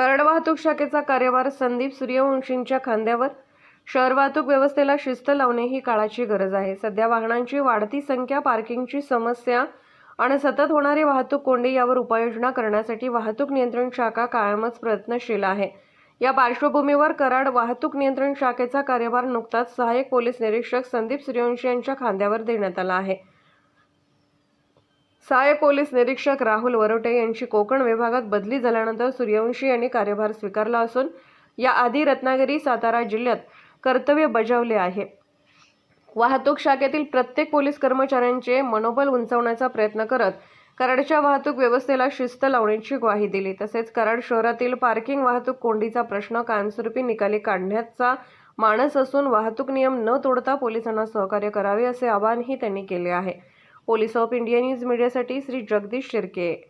कराड वाहतूक शाखेचा कार्यभार संदीप सूर्यवंशींच्या खांद्यावर. शहर वाहतूक व्यवस्थेला शिस्त लावणे ही काळाची गरज आहे. सध्या वाहनांची वाढती संख्या पार्किंगची समस्या आणि सतत होणारी वाहतूक कोंडी यावर उपाययोजना करण्यासाठी वाहतूक नियंत्रण शाखा कायमच प्रयत्नशील आहे. या पार्श्वभूमीवर कराड वाहतूक नियंत्रण शाखेचा कार्यभार नुकताच सहाय्यक पोलीस निरीक्षक संदीप सूर्यवंशी यांच्या खांद्यावर देण्यात आला आहे. सहाय्यक पोलीस निरीक्षक राहुल वरोटे यांची कोकण विभागात बदली झाल्यानंतर सूर्यवंशी यांनी कार्यभार स्वीकारला असून याआधी रत्नागिरी सातारा जिल्ह्यात कर्तव्य बजावले आहे. वाहतूक शाखेतील प्रत्येक पोलीस कर्मचाऱ्यांचे मनोबल उंचावण्याचा प्रयत्न करत कराडच्या वाहतूक व्यवस्थेला शिस्त लावण्याची ग्वाही दिली. तसेच कराड शहरातील पार्किंग वाहतूक कोंडीचा प्रश्न कायमस्वरूपी निकाली काढण्याचा मानस असून वाहतूक नियम न तोडता पोलिसांना सहकार्य करावे असे आवाहनही त्यांनी केले आहे. पोलीस ऑफ इंडिया न्यूज मीडियासाठी श्री जगदीश शिर्के.